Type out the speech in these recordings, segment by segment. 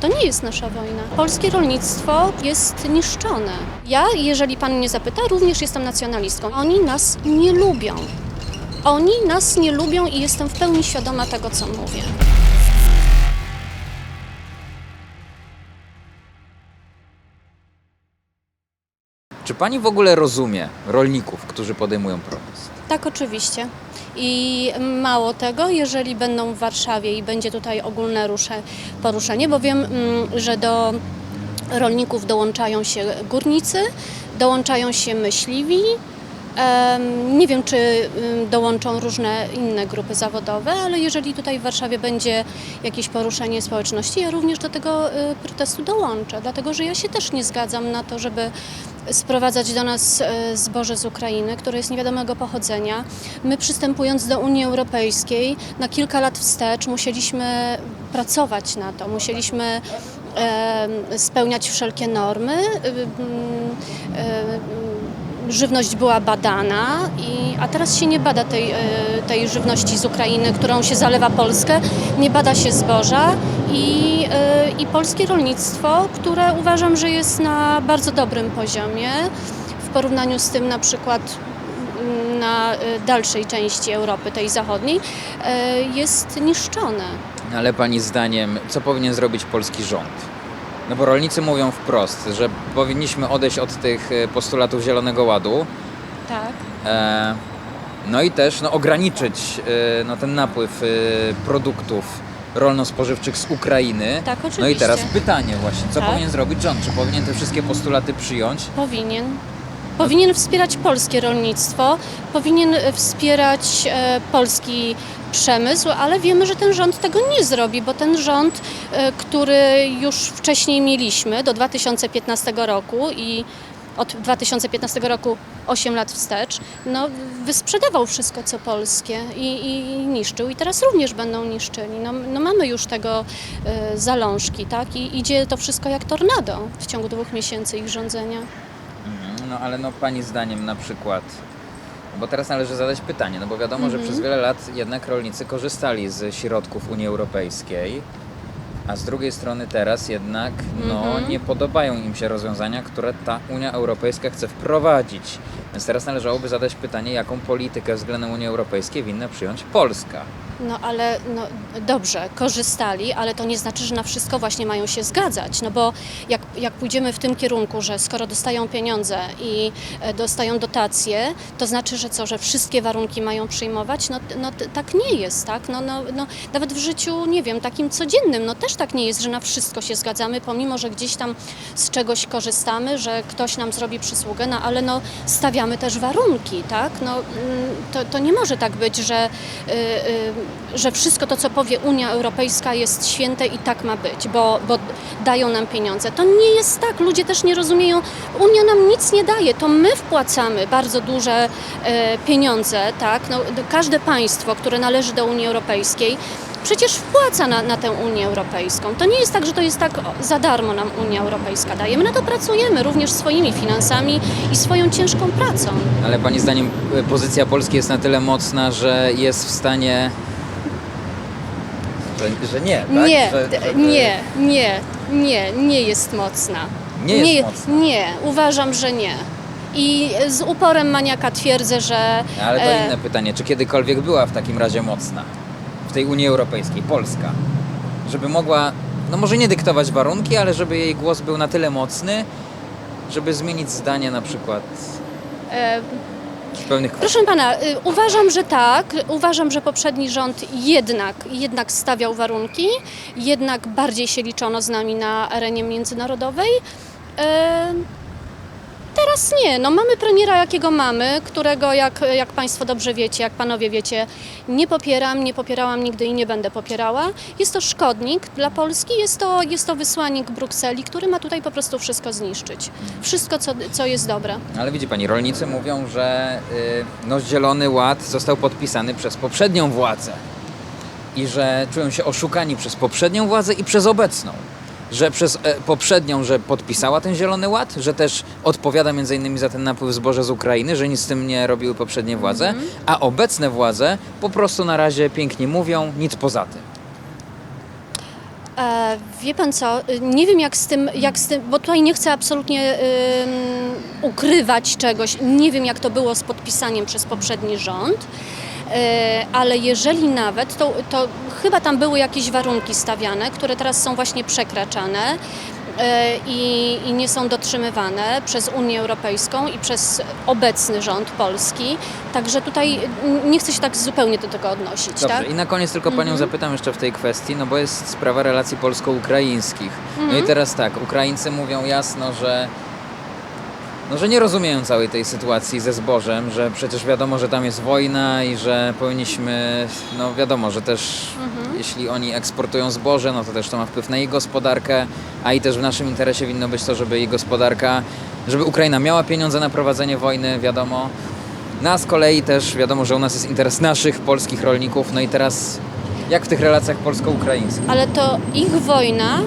To nie jest nasza wojna. Polskie rolnictwo jest niszczone. Ja, jeżeli pan mnie zapyta, również jestem nacjonalistką. Oni nas nie lubią. Oni nas nie lubią i jestem w pełni świadoma tego, co mówię. Czy pani w ogóle rozumie rolników, którzy podejmują protest? Tak, oczywiście. I mało tego, jeżeli będą w Warszawie i będzie tutaj ogólne rusze, poruszenie, bo wiem, mm, że do rolników dołączają się górnicy, dołączają się myśliwi. Nie wiem, czy ym, dołączą różne inne grupy zawodowe, ale jeżeli tutaj w Warszawie będzie jakieś poruszenie społeczności, ja również do tego y, protestu dołączę, dlatego że ja się też nie zgadzam na to, żeby sprowadzać do nas e, zboże z Ukrainy, które jest niewiadomego pochodzenia. My przystępując do Unii Europejskiej na kilka lat wstecz musieliśmy pracować na to, musieliśmy spełniać wszelkie normy. Żywność była badana, i, a teraz się nie bada tej, e, tej żywności z Ukrainy, którą się zalewa Polskę, nie bada się zboża i, e, i polskie rolnictwo, które uważam, że jest na bardzo dobrym poziomie w porównaniu z tym na przykład mm, na e, dalszej części Europy, tej zachodniej, jest niszczone. Ale pani zdaniem, co powinien zrobić polski rząd? No bo rolnicy mówią wprost, że powinniśmy odejść od tych e, postulatów Zielonego Ładu, Tak. e, no i też no, ograniczyć e, no, ten napływ e, produktów rolno-spożywczych z Ukrainy. Tak, oczywiście. No i teraz pytanie właśnie, co Tak. powinien zrobić rząd? Czy powinien te wszystkie postulaty przyjąć? Powinien. Powinien wspierać polskie rolnictwo, powinien e, wspierać e, polski przemysł, ale wiemy, że ten rząd tego nie zrobi, bo ten rząd, e, który już wcześniej mieliśmy do 2015 roku i od 2015 roku 8 lat wstecz, no, wysprzedawał wszystko co polskie i, i, niszczył i teraz również będą niszczyli. No, no mamy już tego e, zalążki, tak? I idzie to wszystko jak tornado w ciągu dwóch miesięcy ich rządzenia. No ale no pani zdaniem na przykład, bo teraz należy zadać pytanie, no bo wiadomo, Mhm. że przez wiele lat jednak rolnicy korzystali z środków Unii Europejskiej, a z drugiej strony teraz jednak no, Mhm. nie podobają im się rozwiązania, które ta Unia Europejska chce wprowadzić. Więc teraz należałoby zadać pytanie, jaką politykę względem Unii Europejskiej winna przyjąć Polska. No ale no, dobrze, korzystali, ale to nie znaczy, że na wszystko właśnie mają się zgadzać. No bo jak, jak pójdziemy w tym kierunku, że skoro dostają pieniądze i e, dostają dotacje, to znaczy, że co, że wszystkie warunki mają przyjmować? No, no tak nie jest, tak? No, no, no, nawet w życiu, nie wiem, takim codziennym, no też tak nie jest, że na wszystko się zgadzamy, pomimo, że gdzieś tam z czegoś korzystamy, że ktoś nam zrobi przysługę, no ale no stawiamy też warunki, tak? No, mm, to, to nie może tak być, że, y, y, że wszystko to, co powie Unia Europejska jest święte i tak ma być, bo, bo dają nam pieniądze. To nie jest tak, ludzie też nie rozumieją, Unia nam nic nie daje, to my wpłacamy bardzo duże e, pieniądze, tak? No, każde państwo, które należy do Unii Europejskiej, przecież wpłaca na, na tę Unię Europejską. To nie jest tak, że to jest tak za darmo nam Unia Europejska daje. My na to pracujemy również swoimi finansami i swoją ciężką pracą. Ale pani zdaniem y, pozycja Polski jest na tyle mocna, że jest w stanie... Że, że nie, tak? Nie, że, żeby- nie, nie, nie, nie jest mocna. Nie jest nie, mocna. Nie, uważam, że nie. I z uporem maniaka twierdzę, że Ale to e, inne pytanie, czy kiedykolwiek była w takim razie mocna w tej Unii Europejskiej, Polska, żeby mogła, no może nie dyktować warunki, ale żeby jej głos był na tyle mocny, żeby zmienić zdanie na przykład e. Proszę pana, y, uważam, że tak. Uważam, że poprzedni rząd jednak, jednak stawiał warunki, jednak bardziej się liczono z nami na arenie międzynarodowej. Teraz nie. No, mamy premiera, jakiego mamy, którego, jak, jak Państwo dobrze wiecie, jak Panowie wiecie, nie popieram, nie popierałam nigdy i nie będę popierała. Jest to szkodnik dla Polski, jest to, jest to wysłannik Brukseli, który ma tutaj po prostu wszystko zniszczyć. Wszystko, co, co jest dobre. Ale widzi pani, rolnicy mówią, że y, no, Zielony Ład został podpisany przez poprzednią władzę i że czują się oszukani przez poprzednią władzę i przez obecną. Że przez e, poprzednią, że podpisała ten Zielony Ład, że też odpowiada między innymi za ten napływ zboża z Ukrainy, że nic z tym nie robiły poprzednie władze, a obecne władze po prostu na razie pięknie mówią, nic poza tym. E, wie pan co, nie wiem jak z tym, jak z tym bo tutaj nie chcę absolutnie ukrywać czegoś. Nie wiem jak to było z podpisaniem przez poprzedni rząd. E, Ale jeżeli nawet, to, to chyba tam były jakieś warunki stawiane, które teraz są właśnie przekraczane e, i, i nie są dotrzymywane przez Unię Europejską i przez obecny rząd polski. Także tutaj nie chcę się tak zupełnie do tego odnosić. Dobrze, tak? i na koniec tylko panią zapytam jeszcze w tej kwestii, no bo jest sprawa relacji polsko-ukraińskich. No i teraz tak, Ukraińcy mówią jasno, że no, że nie rozumieją całej tej sytuacji ze zbożem, że przecież wiadomo, że tam jest wojna i że powinniśmy, no wiadomo, że też jeśli oni eksportują zboże, no to też to ma wpływ na ich gospodarkę, a i też w naszym interesie winno być to, żeby ich gospodarka, żeby Ukraina miała pieniądze na prowadzenie wojny, wiadomo. No a z kolei też wiadomo, że u nas jest interes naszych polskich rolników, no i teraz jak w tych relacjach polsko-ukraińskich? Ale to ich wojna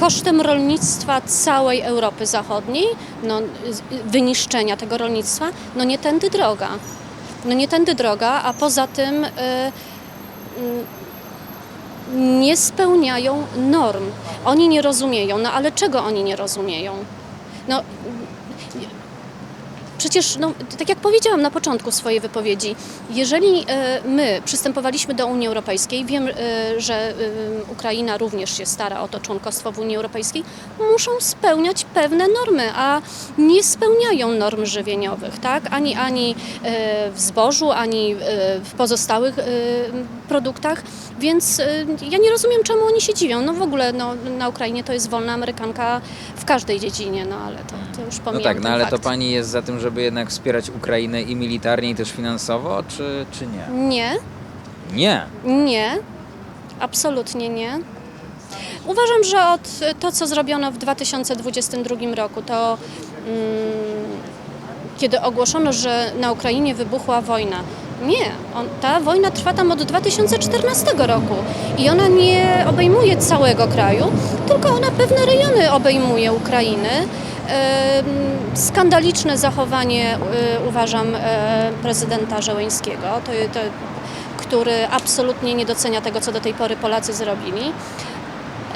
kosztem rolnictwa całej Europy Zachodniej, no, wyniszczenia tego rolnictwa, no nie tędy droga. No nie tędy droga, a poza tym y, y, nie spełniają norm. Oni nie rozumieją, no ale czego oni nie rozumieją? No, Przecież, no, tak jak powiedziałam na początku swojej wypowiedzi, jeżeli e, my przystępowaliśmy do Unii Europejskiej, wiem, e, że e, Ukraina również się stara o to członkostwo w Unii Europejskiej, muszą spełniać pewne normy, a nie spełniają norm żywieniowych, tak? Ani, ani e, w zbożu, ani e, w pozostałych e, produktach, więc ja nie rozumiem, czemu oni się dziwią. No w ogóle no, na Ukrainie to jest wolna Amerykanka w każdej dziedzinie, no ale to, to już No pomijam tak, no ale to fakt. pani jest za tym, żeby jednak wspierać Ukrainę i militarnie, i też finansowo, czy, czy nie? Nie, Nie. nie, absolutnie nie. Uważam, że od to, co zrobiono w 2022 roku, to mm, kiedy ogłoszono, że na Ukrainie wybuchła wojna. Nie, on, ta wojna trwa tam od 2014 roku i ona nie obejmuje całego kraju, tylko ona pewne rejony obejmuje Ukrainy. Em, Skandaliczne zachowanie y, uważam e, prezydenta Żeleńskiego, to, to, który absolutnie nie docenia tego, co do tej pory Polacy zrobili.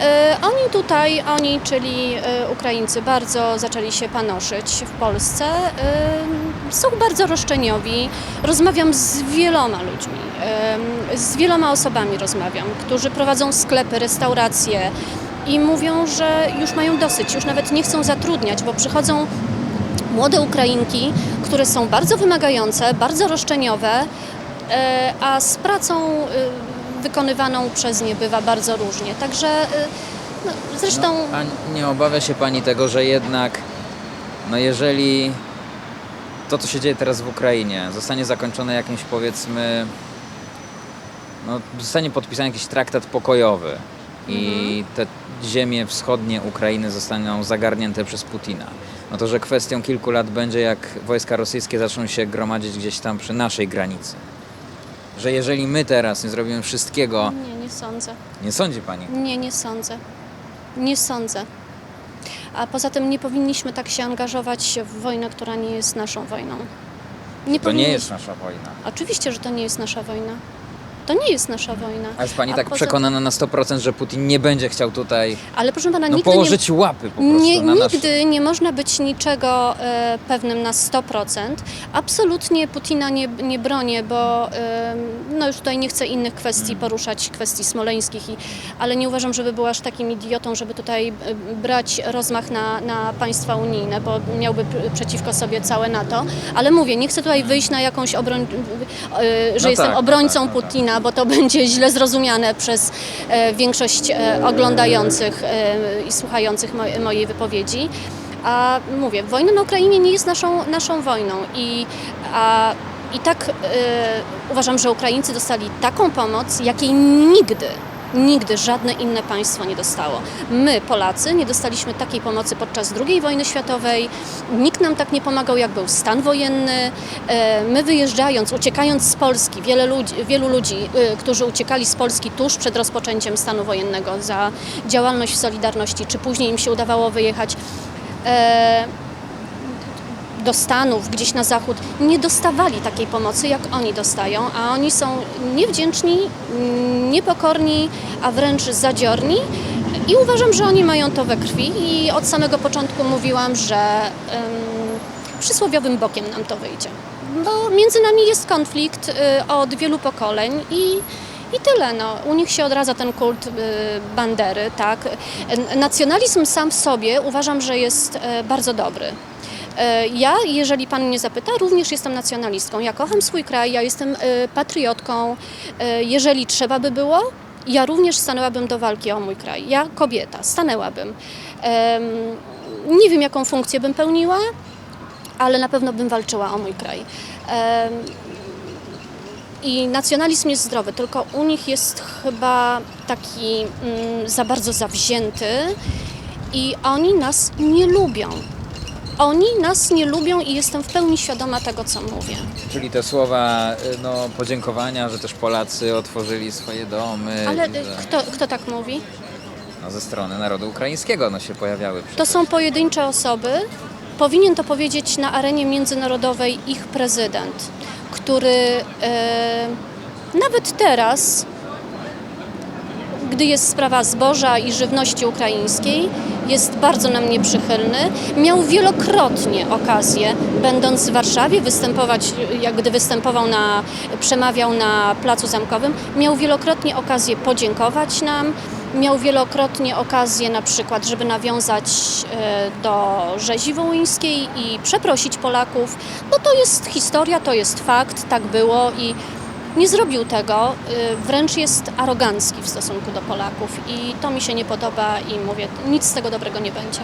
E, Oni tutaj, oni, czyli e, Ukraińcy, bardzo zaczęli się panoszyć w Polsce. E, Są bardzo roszczeniowi. Rozmawiam z wieloma ludźmi, z wieloma osobami rozmawiam, którzy prowadzą sklepy, restauracje i mówią, że już mają dosyć, już nawet nie chcą zatrudniać, bo przychodzą młode Ukrainki, które są bardzo wymagające, bardzo roszczeniowe, a z pracą wykonywaną przez nie bywa bardzo różnie. Także e, no, zresztą No, a nie obawia się pani tego, że jednak, no jeżeli to, co się dzieje teraz w Ukrainie, zostanie zakończone jakimś powiedzmy, no zostanie podpisany jakiś traktat pokojowy i te ziemie wschodnie Ukrainy zostaną zagarnięte przez Putina. No to, że kwestią kilku lat będzie, jak wojska rosyjskie zaczną się gromadzić gdzieś tam przy naszej granicy. Że jeżeli my teraz nie zrobimy wszystkiego, nie, nie sądzę. nie sądzi pani? Nie, nie sądzę. Nie sądzę. A poza tym nie powinniśmy tak się angażować w wojnę, która nie jest naszą wojną. Nie To nie powinniś- jest nasza wojna. Oczywiście, że to nie jest nasza wojna. To nie jest nasza wojna. A jest pani A tak poza- przekonana na 100%, że Putin nie będzie chciał tutaj Ale proszę pana, no, nigdy nie... położyć łapy po prostu Nie, na nasz... nigdy nie można być niczego e, pewnym na 100%. Absolutnie Putina nie, nie bronię, bo e, no już tutaj nie chcę innych kwestii Mm. poruszać, kwestii smoleńskich, i, ale nie uważam, żeby był aż takim idiotą, żeby tutaj e, brać rozmach na, na państwa unijne, bo miałby p- przeciwko sobie całe NATO. Ale mówię, nie chcę tutaj wyjść na jakąś obroń, e, że No jestem tak, no obrońcą tak, no tak. Putina, bo to będzie źle zrozumiane przez e, większość e, oglądających e, i słuchających mo- mojej wypowiedzi. A mówię, wojna na Ukrainie nie jest naszą, naszą wojną i, a, i tak e, uważam, że Ukraińcy dostali taką pomoc, jakiej nigdy, nigdy żadne inne państwo nie dostało. My, Polacy, nie dostaliśmy takiej pomocy podczas II wojny światowej. Nikt nam tak nie pomagał, jak był stan wojenny. E, My wyjeżdżając, uciekając z Polski, wiele ludzi, wielu ludzi, e, którzy uciekali z Polski tuż przed rozpoczęciem stanu wojennego za działalność w Solidarności, czy później im się udawało wyjechać e, do Stanów, gdzieś na zachód, nie dostawali takiej pomocy, jak oni dostają, a oni są niewdzięczni, niepokorni, a wręcz zadziorni I uważam, że oni mają to we krwi i od samego początku mówiłam, że przysłowiowym bokiem nam to wyjdzie. Bo między nami jest konflikt y, od wielu pokoleń i, i tyle. No. U nich się odradza ten kult y, bandery. Tak? Nacjonalizm sam w sobie uważam, że jest e, bardzo dobry. E, Ja, jeżeli pan mnie zapyta, również jestem nacjonalistką. Ja kocham swój kraj, ja jestem e, patriotką. E, Jeżeli trzeba by było, ja również stanęłabym do walki o mój kraj. Ja, kobieta, stanęłabym. Nie wiem, jaką funkcję bym pełniła, ale na pewno bym walczyła o mój kraj. I nacjonalizm jest zdrowy, tylko u nich jest chyba taki mm, za bardzo zawzięty i oni nas nie lubią. Oni nas nie lubią i jestem w pełni świadoma tego, co mówię. Czyli te słowa y, no, podziękowania, że też Polacy otworzyli swoje domy. Ale y, że, kto, kto tak mówi? no, ze strony narodu ukraińskiego no, się pojawiały. To przecież. są pojedyncze osoby. Powinien to powiedzieć na arenie międzynarodowej ich prezydent, który e, nawet teraz, gdy jest sprawa zboża i żywności ukraińskiej, jest bardzo nam nieprzychylny. Miał wielokrotnie okazję, będąc w Warszawie, występować, jak gdy występował na, przemawiał na Placu Zamkowym, miał wielokrotnie okazję podziękować nam, miał wielokrotnie okazję na przykład, żeby nawiązać e, do rzezi wołyńskiej i przeprosić Polaków, bo to jest historia, to jest fakt, tak było i nie zrobił tego, y, wręcz jest arogancki w stosunku do Polaków i to mi się nie podoba i mówię, nic z tego dobrego nie będzie.